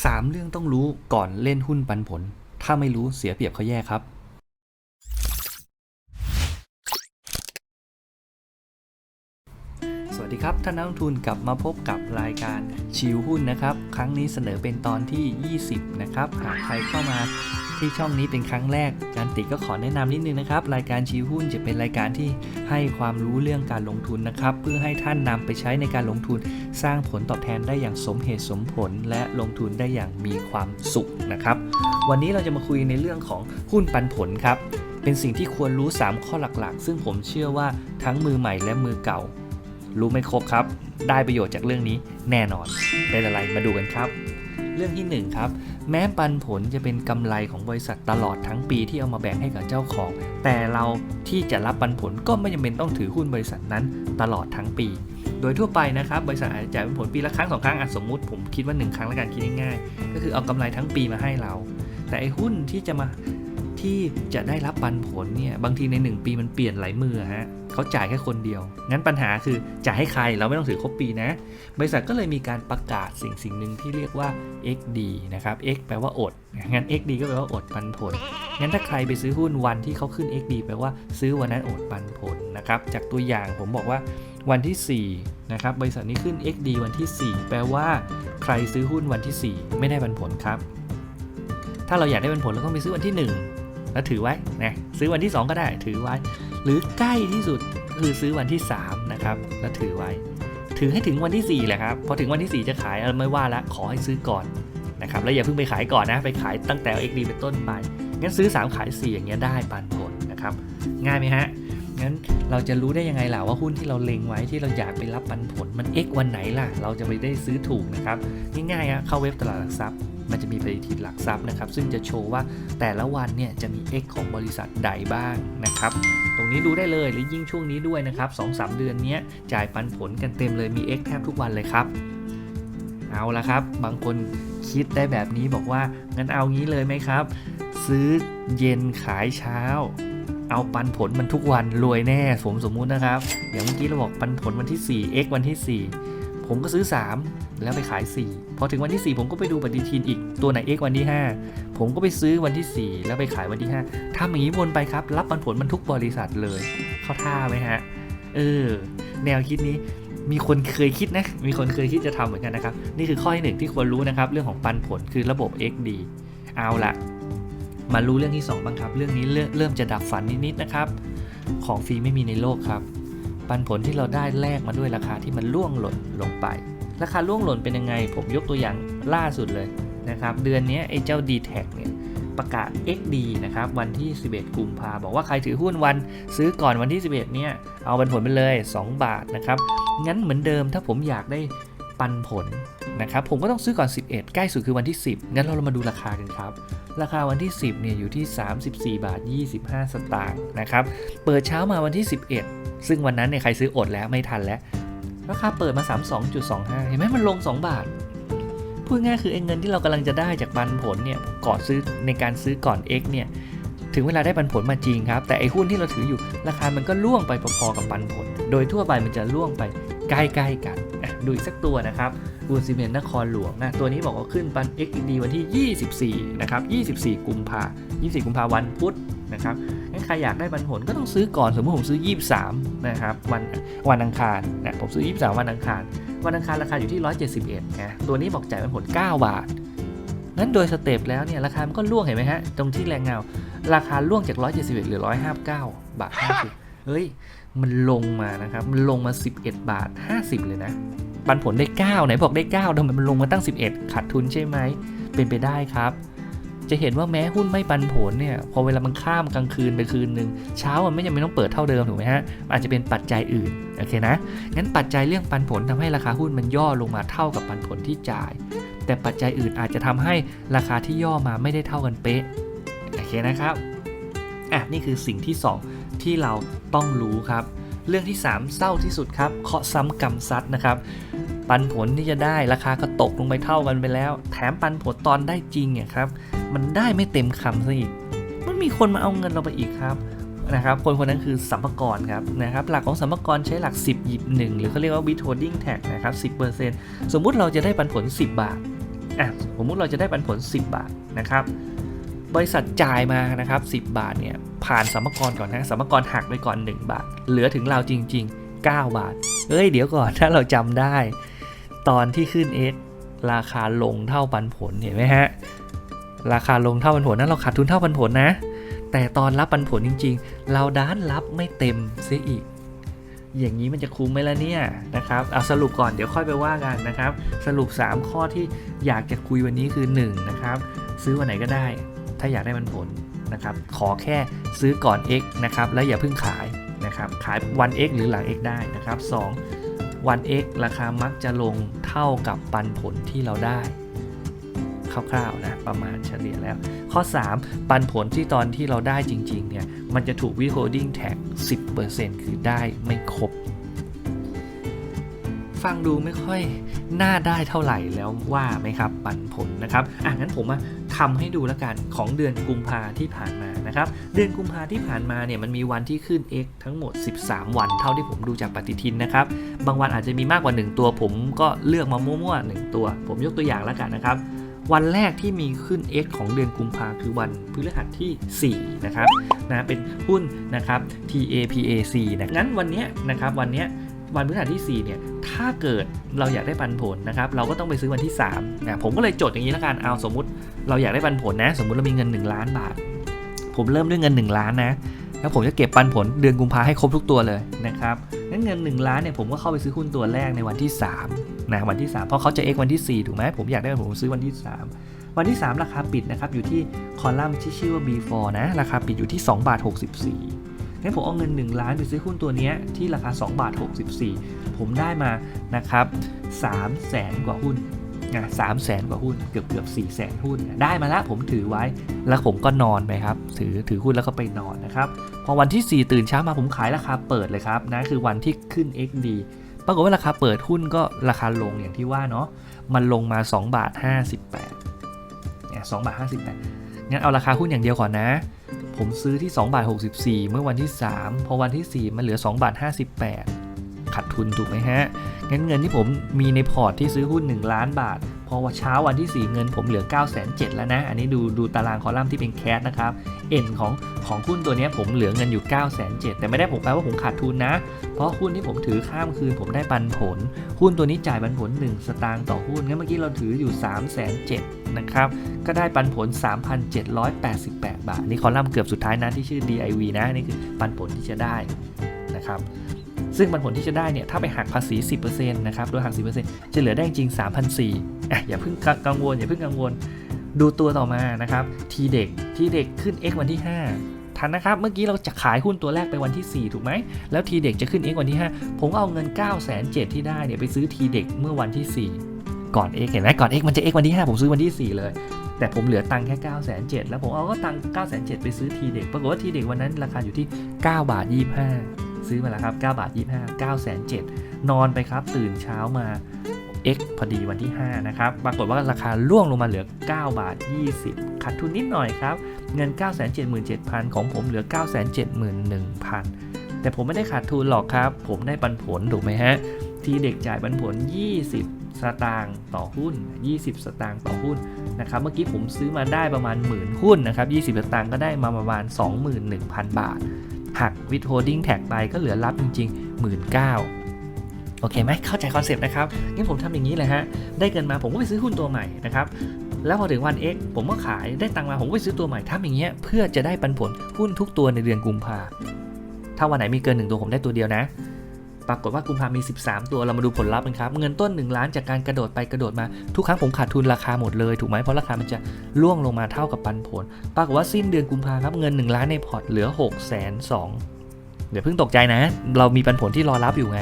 3 เรื่องต้องรู้ก่อนเล่นหุ้นปันผล ถ้าไม่รู้เสียเปรียบเขาแย่ครับ สวัสดีครับท่านนักลงทุนกลับมาพบกับรายการชิวหุ้นนะครับ ครั้งนี้เสนอเป็นตอนที่ 20 นะครับ หากใครเข้ามา ที่ช่องนี้เป็นครั้งแรกการติก็ขอแนะนำนิดนึงนะครับ รายการชิวหุ้นจะเป็นรายการที่ให้ความรู้เรื่องการลงทุนนะครับ เพื่อให้ท่านนำไปใช้ในการลงทุน สร้างผลตอบแทนได้อย่างสมเหตุสมผล และลงทุนได้อย่างมีความสุขนะครับ วันนี้เราจะมาคุยในเรื่องของหุ้นปันผลครับ เป็นสิ่งที่ควรรู้ 3 ข้อหลักๆ ซึ่งผมเชื่อว่าทั้งมือใหม่และมือเก่า รู้ไม่ครบครับ ได้ประโยชน์จากเรื่องนี้แน่นอนเป็นอะไรมาดูกันครับ เรื่องที่ 1 ครับ แม้ปันผลจะเป็นกำไรของบริษัทตลอดทั้งปีที่เอามาแบ่งให้กับเจ้าของ แต่เราที่จะรับปันผลก็ไม่จำเป็นต้องถือหุ้นบริษัทนั้นตลอดทั้งปี โดยทั่วไปนะครับบริษัทอาจจะจ่ายปันผลปีละครั้งสองครั้งอะสมมุติผมคิดว่า 1 ครั้งและกันคิดง่ายๆก็คือเอากำไรทั้งปีมาให้เรา แต่ไอ้หุ้นที่จะมา ที่จะได้รับปันผลเนี่ยบางทีใน 1 ปีมันเปลี่ยนหลายมือฮะเขาจ่ายแค่คนเดียว งั้นปัญหาคือจ่ายให้ใครเราไม่ต้องถือครบปีนะ บริษัทก็เลยมีการประกาศสิ่งสิ่งหนึ่งที่เรียกว่า XD นะครับ X แปลว่าอด งั้น XD ก็แปลว่าอดปันผล งั้นถ้าใครไปซื้อหุ้นวันที่เขาขึ้น XD แปลว่าซื้อวันนั้นอดปันผลนะครับ จากตัวอย่างผมบอกว่าวันที่4นะครับบริษัทนี้ขึ้น XD วันที่ 4 แปลว่า ใครซื้อหุ้นวันที่ 4 ไม่ได้ปันผลครับ ถ้าเราอยากได้ปันผลเราต้องไปซื้อวันที่ 1 แล้วถือไว้นะซื้อวันที่ 2 ก็ได้ถือไว้ หรือใกล้ที่สุดคือซื้อวันที่3นะครับแล้วถือไว้ ถือให้ถึงวันที่ 4 แหละครับพอถึงวันที่ 4 จะขายเออไม่ว่าละขอให้ซื้อก่อนนะครับแล้วอย่าเพิ่งไปขายก่อนนะไปขายตั้งแต่ XD เป็นต้นไปงั้นซื้อ 3 ขาย 4 อย่างเงี้ยได้ปันผลนะครับง่ายไหมฮะงั้นเราจะรู้ได้ยังไงล่ะว่าหุ้นที่เราเล็งไว้ที่เราอยากไปรับปันผลมัน X วันไหนล่ะ เราจะไปได้ซื้อถูกนะครับง่ายๆอะเข้าเว็บตลาดหลักทรัพย์ มันจะมีปฏิทินหลักทรัพย์นะครับ ซึ่งจะโชว์ว่าแต่ละวันเนี่ยจะมี X ของบริษัทใดบ้างนะครับ ตรงนี้ดูได้เลยหรือยิ่งช่วงนี้ด้วยนะครับ2-3เดือนนี้จ่ายปันผลกันเต็มเลยมี X แทบทุกวันเลยครับ เอาละครับ บางคนคิดได้แบบนี้บอกว่างั้นเอางี้เลยไหมครับ ซื้อเย็นขายเช้าเอาปันผลมันทุกวันรวยแน่ผมสมมุตินะครับ อย่างเมื่อกี้เราบอกปันผลวันที่ 4 X วันที่ 4 ผมก็ซื้อ 3 แล้วไปขาย 4 พอถึงวันที่ 4 ผมก็ไปดูปฏิทินอีกตัวไหน X วันที่ 5 ผมก็ไปซื้อวันที่ 4 แล้วไปขายวันที่ 5ทำอย่างนี้วนไปครับ รับปันผลมันทุกบริษัทเลย เข้าท่าไหมฮะ เออ แนวคิดนี้มีคนเคยคิดนะ มีคนเคยคิดจะทำเหมือนกันนะครับ นี่คือข้อที่หนึ่งที่ควรรู้นะครับ เรื่องของปันผลคือระบบ XD เอาละมารู้เรื่องที่ 2 บ้างครับ เรื่องนี้เริ่มเริ่มจะดับฝันนิดๆนะครับ ของฟรีไม่มีในโลกครับ ปันผลที่เราได้แลกมาด้วยราคาที่มันล่วงหล่นลงไป ราคาล่วงหล่นเป็นยังไง ผมยกตัวอย่างล่าสุดเลยนะครับ เดือนนี้ไอ้เจ้า d t แทเนี่ยประกาศ XD นะครับวันที่ 11 กุมภาบอกว่าใครถือหุ้นวันซื้อก่อนวันที่ 11 เนี่ย เอาปันผลไปเลย 2 บาทนะครับ งั้นเหมือนเดิมถ้าผมอยากได้ปันผลนะครับ ผมก็ต้องซื้อก่อน 11 ใกล้สุดคือวันที่ 10 งั้นเรามาดูราคากันครับ ราคาวันที่ 10 เนี่ยอยู่ที่ 34 บาท 25 สตางค์นะครับ เปิดเช้ามาวันที่ 11 ซึ่งวันนั้นเนี่ยใครซื้ออดแล้วไม่ทันแล้ว ราคาเปิดมา 32.25 เห็นไหมมันลง 2 บาท พูดง่ายคือไอ้เงินที่เรากำลังจะได้จากปันผลเนี่ยก่อนซื้อในการซื้อก่อน X เนี่ยถึงเวลาได้ปันผลมาจริงครับ แต่ไอ้หุ้นที่เราถืออยู่ราคามันก็ล่วงไปพอๆกับปันผล โดยทั่วไปมันจะล่วงไปใกล้ๆกัน ดูอีกสักตัวนะครับบูนซีเมนต์นครหลวงนะตัวนี้บอกว่าขึ้นปัน XD วันที่ 24 นะครับ 24 กุมภา24 กุมภาวันพุธ นะครับงั้นใครอยากได้ปันผลก็ต้องซื้อก่อนสมมติผมซื้อ 23 นะครับวันวันอังคารนะผมซื้อ 23 วันอังคาร วันอังคารราคาอยู่ที่ 171นะตัวนี้บอกจ่ายปันผล 9 บาทงั้นโดยสเต็ปแล้วเนี่ยราคามันก็ล่วงเห็นไหมฮะตรงที่แรงเงา ราคาล่วงจาก 171หรือ 159 บาท50เฮ้ยมันลงมานะครับมันลงมา 11 บาท 50 เลยนะปันผลได้ 9 ไหนบอกได้9ทำไมมันลงมาตั้ง 11 ขาดทุนใช่ไหมเป็นไปได้ครับ จะเห็นว่าแม้หุ้นไม่ปันผลเนี่ยพอเวลามันข้ามกลางคืนไปคืนหนึ่งเช้ามันไม่จำเป็นต้องเปิดเท่าเดิมถูกไหมฮะอาจจะเป็นปัจจัยอื่นโอเคนะงั้นปัจจัยเรื่องปันผลทำให้ราคาหุ้นมันย่อลงมาเท่ากับปันผลที่จ่าย แต่ปัจจัยอื่นอาจจะทำให้ราคาที่ย่อมาไม่ได้เท่ากันเป๊ะโอเคนะครับอะนี่คือสิ่งที่ 2 ที่เราต้องรู้ครับ เรื่องที่ 3 เศร้าที่สุดครับเคาะซ้ำกำซัดนะครับ ปันผลที่จะได้ราคาก็ตกลงไปเท่ากันไปแล้ว แถมปันผลตอนได้จริงเนี่ยครับ มันได้ไม่เต็มคำซะอีก มันมีคนมาเอาเงินเราไปอีกครับนะครับ คนคนนั้นคือสัมภากรครับนะครับ หลักของสัมภากรใช้หลัก 10 หยิบ 1 หรือเขาเรียกว่า withholding tax นะครับ 10%สมมุติเราจะได้ปันผล 10 บาทอะสมมุติเราจะได้ปันผล 10 บาทนะครับบริษัทจ่ายมานะครับ 10 บาทเนี่ยผ่านสัมภกรก่อนนะสัมภกรหักไปก่อน 1 บาท เหลือถึงเราจริง ๆ 9 บาท เอ้ยเดี๋ยวก่อนถ้าเราจำได้ ตอนที่ขึ้น X ราคาลงเท่าปันผลเห็นไหมฮะ ราคาลงเท่าปันผลนั้นเราขาดทุนเท่าปันผลนะ แต่ตอนรับปันผลจริง ๆ เราด้านรับไม่เต็มเสียอีก อย่างนี้มันจะคุ้มไหมล่ะเนี่ยนะครับเอาสรุปก่อนเดี๋ยวค่อยไปว่ากันนะครับ สรุป 3 ข้อที่อยากจะคุยวันนี้คือ 1 นะครับ ซื้อวันไหนก็ได้ ถ้าอยากได้มันผลนะครับขอแค่ซื้อก่อน X นะครับแล้วอย่าเพิ่งขายนะครับขายวัน X หรือหลัง X ได้นะครับ 2 วัน X ราคามักจะลงเท่ากับปันผลที่เราได้คร่าวๆนะประมาณเฉลี่ยแล้ว ข้อ 3 ปันผลที่ตอนที่เราได้จริงๆเนี่ยมันจะถูก withholding tax 10%คือได้ไม่ครบ ฟังดูไม่ค่อยน่าได้เท่าไหร่แล้วว่าไหมครับปันผลนะครับอะงั้นผมมาทำให้ดูแล้วกันของเดือนกุมภาที่ผ่านมา นะครับ เดือนกุมภาที่ผ่านมาเนี่ยมันมีวันที่ขึ้น X ทั้งหมด 13 วันเท่าที่ผมดูจากปฏิทินนะครับ บางวันอาจจะมีมากกว่า 1 ตัว ผมก็เลือกมามั่วๆ1ตัว ผมยกตัวอย่างแล้วกันนะครับ วันแรกที่มีขึ้น X ของเดือนกุมภาคือวันพฤหัสที่ 4 นะครับนะเป็นหุ้นนะครับ TAPAC นะงั้นวันนี้นะครับวันนี้วันพฤหัสที่ 4 เนี่ย ถ้าเกิดเราอยากได้ปันผลนะครับ เราก็ต้องไปซื้อวันที่3นะผมก็เลยจดอย่างนี้แล้วกัน เอาสมมุติเราอยากได้ปันผลนะ สมมุติเรามีเงิน 1 ล้านบาท ผมเริ่มด้วยเงิน 1 ล้านนะ แล้วผมจะเก็บปันผลเดือนกุมภาให้ครบทุกตัวเลยนะครับงั้นเงิน 1 ล้านเนี่ยผมก็เข้าไปซื้อหุ้นตัวแรกในวันที่3นะวันที่ 3 เพราะเขาจะ X วันที่ 4 ถูกไหมผมอยากได้ผมซื้อวันที่ 3 วันที่ 3 ราคาปิดนะครับอยู่ที่คอลัมน์ที่ชื่อว่า B4 นะราคาปิดอยู่ที่2บาท64งั้นผมเอาเงิน 1 ล้านไปซื้อหุ้นตัวเนี้ยที่ราคา2บาท64 ผมได้มานะครับ3แสนกว่าหุ้น นะสามแสนกว่าหุ้นเกือบเกือบสี่แสนหุ้นได้มาแล้วผมถือไว้แล้วผมก็นอนไปครับ ถือถือหุ้นแล้วก็ไปนอนนะครับ พอวันที่ 4 ตื่นเช้ามาผมขายราคาเปิดเลยครับนะคือวันที่ขึ้น XD ปรากฏว่าราคาเปิดหุ้นก็ราคาลงอย่างที่ว่าเนาะมันลงมา2บาท58เนี่ย2บาท58งั้นเอาราคาหุ้นอย่างเดียวก่อนนะ ผมซื้อที่2บาท64 เมื่อวันที่ 3 พอวันที่ 4 มันเหลือ2บาท58 ขาดทุนถูกไหมฮะ งั้นเงินที่ผมมีในพอร์ตที่ซื้อหุ้น 1 ล้านบาท พอว่าเช้าวันที่ 4 เงินผมเหลือ 9 7 0 0แล้วนะ อันนี้ดูดูตารางคอลัมน์ที่เป็นแคสนะครับเอ็นของของหุ้นตัวนี้ผมเหลือเงินอยู่ 9 7 0 0แต่ไม่ได้ผมแปลว่าผมขาดทุนนะ เพราะหุ้นที่ผมถือข้ามคืนผมได้ปันผล หุ้นตัวนี้จ่ายปันผล 1 สตางค์ต่อหุ้น งั้นเมื่อกี้เราถืออยู่ 3 7 0 0นะครับ ก็ได้ปันผล 3,788 บาท นี่คอลัมน์เกือบสุดท้ายนะที่ชื่อ DIV นะ นี่คือปันผลที่จะได้นะครับ ซึ่งปันผลที่จะได้เนี่ยถ้าไปหักภาษี 10%นะครับโดยหัก 10%จะเหลือได้จริง 3,400อะอย่าเพิ่งกังวลอย่าเพิ่งกังวล ดูตัวต่อมานะครับทีเด็กทีเด็กขึ้น X วันที่ 5 ทันนะครับ เมื่อกี้เราจะขายหุ้นตัวแรกไปวันที่ 4 ถูกไหม แล้วทีเด็กจะขึ้น X วันที่ 5 ผมเอาเงิน 9 7 0 0ที่ได้เนี่ยไปซื้อทีเด็กเมื่อวันที่ 4 ก่อน X เห็นไหมก่อน X มันจะ X วันที่ 5 ผมซื้อวันที่ 4 เลยแต่ผมเหลือตังค์แค่ 9 7 0 0 0แล้วผมเอาก็ตังค์9 7 0 0ไปซื้อทีเด็ก ปรากฏว่าทีเด็กวันนั้นราคาอยู่ที่ 9 บาท 25 ซื้อมาแล้วครับ9บาท25 9 7 0 0นอนไปครับ ตื่นเช้ามา X พอดีวันที่ 5 นะครับ ปรากฏว่าราคาล่วงลงมาเหลือ 9 บาท 20 ขาดทุนนิดหน่อยครับ เงิน 977,000 ของผมเหลือ 971,000 แต่ผมไม่ได้ขาดทุนหรอกครับ ผมได้ปันผลถูกไหมฮะ ทีเด็กจ่ายปันผล 20 สตางค์ต่อหุ้น 20 สตางค์ต่อหุ้นนะครับ เมื่อกี้ผมซื้อมาได้ประมาณหมื่นหุ้นนะครับ 20 สตางค์ก็ได้มาประมาณ 21,000 บาท หัก withholding tax ไปก็เหลือรับจริง ๆ 1 9ื่นโอเคไหมเข้าใจคอนเซปต์นะครับ งั้นผมทำอย่างนี้เลยฮะ ได้เงินมาผมก็ไปซื้อหุ้นตัวใหม่นะครับ แล้วพอถึงวัน X ผมก็ขาย ได้ตังมาผมก็ไปซื้อตัวใหม่ทำอย่างเงี้ย เพื่อจะได้ปันผลหุ้นทุกตัวในเดือนกุมภาถ้าวันไหนมีเกินหนึ่งตัวผมได้ตัวเดียวนะ ปรากฏว่ากุมภามี 13 ตัวเรามาดูผลลัพธ์กันครับ เงินต้น 1 ล้านจากการกระโดดไปกระโดดมา ทุกครั้งผมขาดทุนราคาหมดเลย ถูกไหมเพราะราคามันจะล่วงลงมาเท่ากับปันผล ปรากฏว่าสิ้นเดือนกุมภาครับเงิน 1 ล้านในพอร์ตเหลือ6 2 0 0 0เดี๋ยวเพิ่งตกใจนะ เรามีปันผลที่รอรับอยู่ไง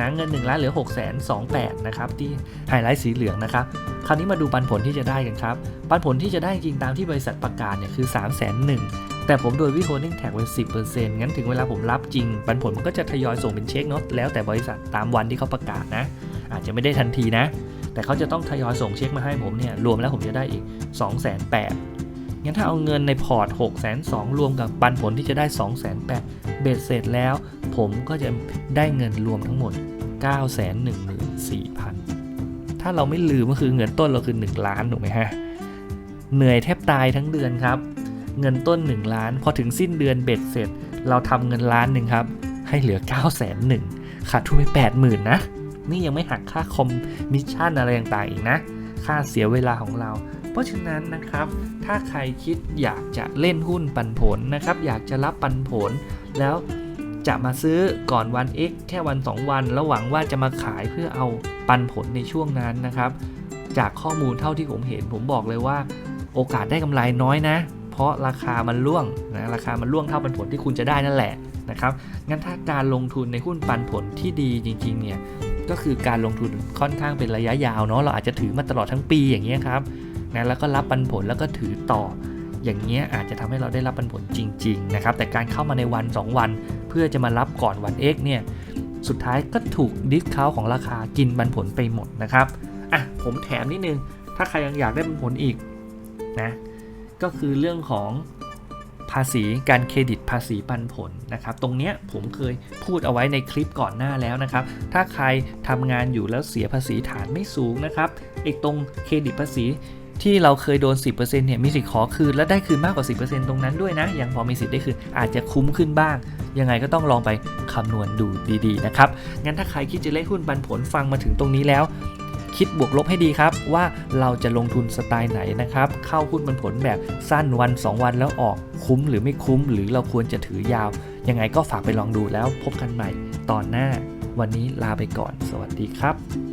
นะเงิน1ล้านเหลือ6 2 8 0 0นะครับที่ไฮไลท์สีเหลืองนะครับคราวนี้มาดูปันผลที่จะได้กันครับ ปันผลที่จะได้จริงตามที่บริษัทประกาศเนี่ยคือ3 1 0 0 0 0 แต่ผมโดยวิโ holding tax ไว้10%งั้นถึงเวลาผมรับจริง ปันผลมันก็จะทยอยส่งเป็นเช็คเนาะแล้วแต่บริษัทตามวันที่เขาประกาศนะ อาจจะไม่ได้ทันทีนะ แต่เขาจะต้องทยอยส่งเช็คมาให้ผมเนี่ยรวมแล้วผมจะได้อีก 2 8 0 0 0งั้นถ้าเอาเงินในพอร์ต 6 2 0 0 0รวมกับปันผลที่จะได้ 2 8 0 0 0เบ็ดเสร็จแล้ว ผมก็จะได้เงินรวมทั้งหมด 9 1 4 0 0 0 ถ้าถ้าเราไม่ลืมก็คือเงินต้นเราคือ 1 ล้านถูกไหมฮะเหนื่อยแทบตายทั้งเดือนครับ เงินต้น 1 ล้าน พอถึงสิ้นเดือนเบ็ดเสร็จ เราทำเงินล้านหนึ่งครับ ให้เหลือ 9 0 0 0 0 0ขาดทุนไป 80,000 นะ นี่ยังไม่หักค่าคอมมิชชั่นอะไรต่างๆอีกนะ ค่าเสียเวลาของเรา เพราะฉะนั้นนะครับ ถ้าใครคิดอยากจะเล่นหุ้นปันผลนะครับ อยากจะรับปันผล แล้วจะมาซื้อก่อนวัน X แค่วัน 2 วัน แล้วหวังว่าจะมาขายเพื่อเอาปันผลในช่วงนั้นนะครับ จากข้อมูลเท่าที่ผมเห็นผมบอกเลยว่า โอกาสได้กำไรน้อยนะ เพราะราคามันล่วงนะราคามันล่วงเท่าปันผลที่คุณจะได้นั่นแหละนะครับงั้นถ้าการลงทุนในหุ้นปันผลที่ดีจริงๆเนี่ยก็คือการลงทุนค่อนข้างเป็นระยะยาวเนาะเราอาจจะถือมาตลอดทั้งปีอย่างเงี้ยครับนะแล้วก็รับปันผลแล้วก็ถือต่อ อย่างเงี้ยอาจจะทำให้เราได้รับปันผลจริง ๆ นะครับ แต่การเข้ามาในวัน 2 วัน เพื่อจะมารับก่อนวัน X เนี่ยสุดท้ายก็ถูกดิสคาวของราคากินปันผลไปหมดนะครับอะผมแถมนิดนึง ถ้าใครยังอยากได้ปันผลอีกนะ ก็คือเรื่องของภาษีการเครดิตภาษีปันผลนะครับ ตรงเนี้ยผมเคยพูดเอาไว้ในคลิปก่อนหน้าแล้วนะครับ ถ้าใครทำงานอยู่แล้วเสียภาษีฐานไม่สูงนะครับไอ้ตรงเครดิตภาษีที่เราเคยโดน 10%เนี่ยมีสิทธิ์ขอคืน และได้คืนมากกว่า 10%ตรงนั้นด้วยนะ ยังพอมีสิทธิ์ได้คืน อาจจะคุ้มขึ้นบ้าง ยังไงก็ต้องลองไปคำนวณดูดีๆนะครับ งั้นถ้าใครคิดจะเล่นหุ้นปันผลฟังมาถึงตรงนี้แล้ว คิดบวกลบให้ดีครับ ว่าเราจะลงทุนสไตล์ไหนนะครับ เข้าหุ้นมันผลแบบสั้นวัน 2 วันแล้วออกคุ้มหรือไม่คุ้ม หรือเราควรจะถือยาว ยังไงก็ฝากไปลองดูแล้วพบกันใหม่ตอนหน้า วันนี้ลาไปก่อน สวัสดีครับ